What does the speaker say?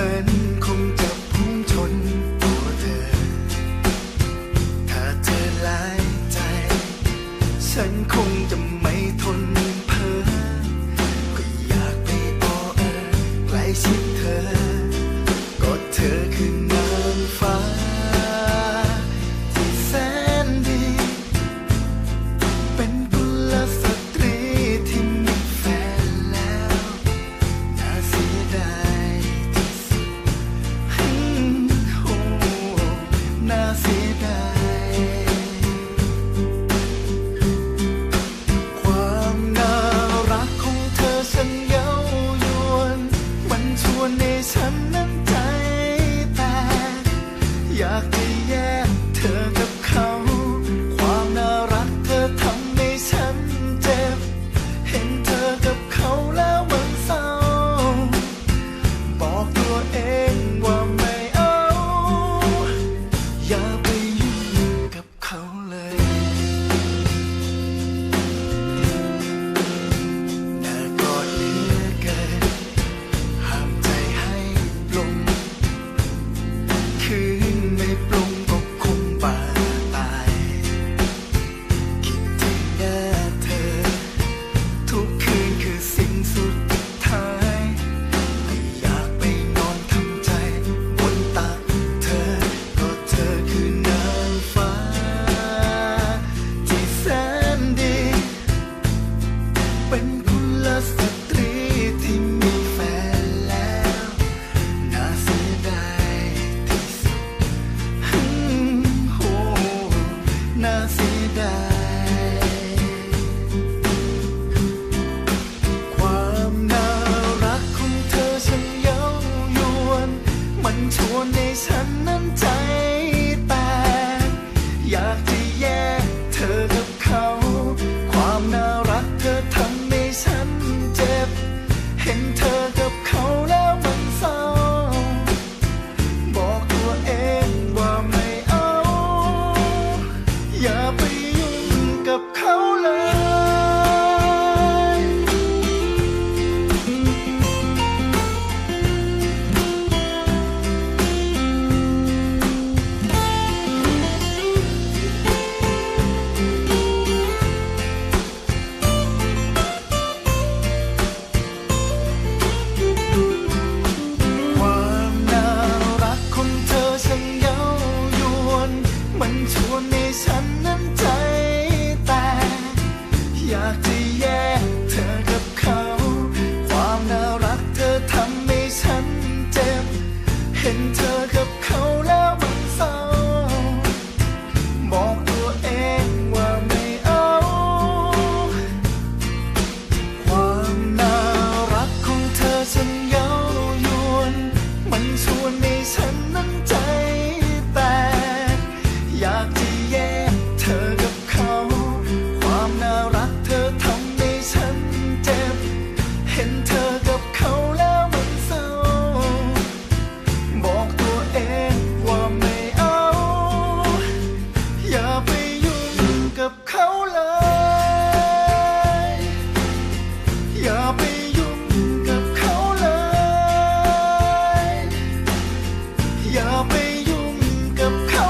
ฉันคงจะพุ่งชนตัวเธอ ถ้าเธอหลาใจ ฉันคงจะไม่ทน อยากจะแย่งเธอ วนในฉันนั้นใจ Always under ไปยุ่งกับเขาเลย อย่าไปยุ่งกับเขา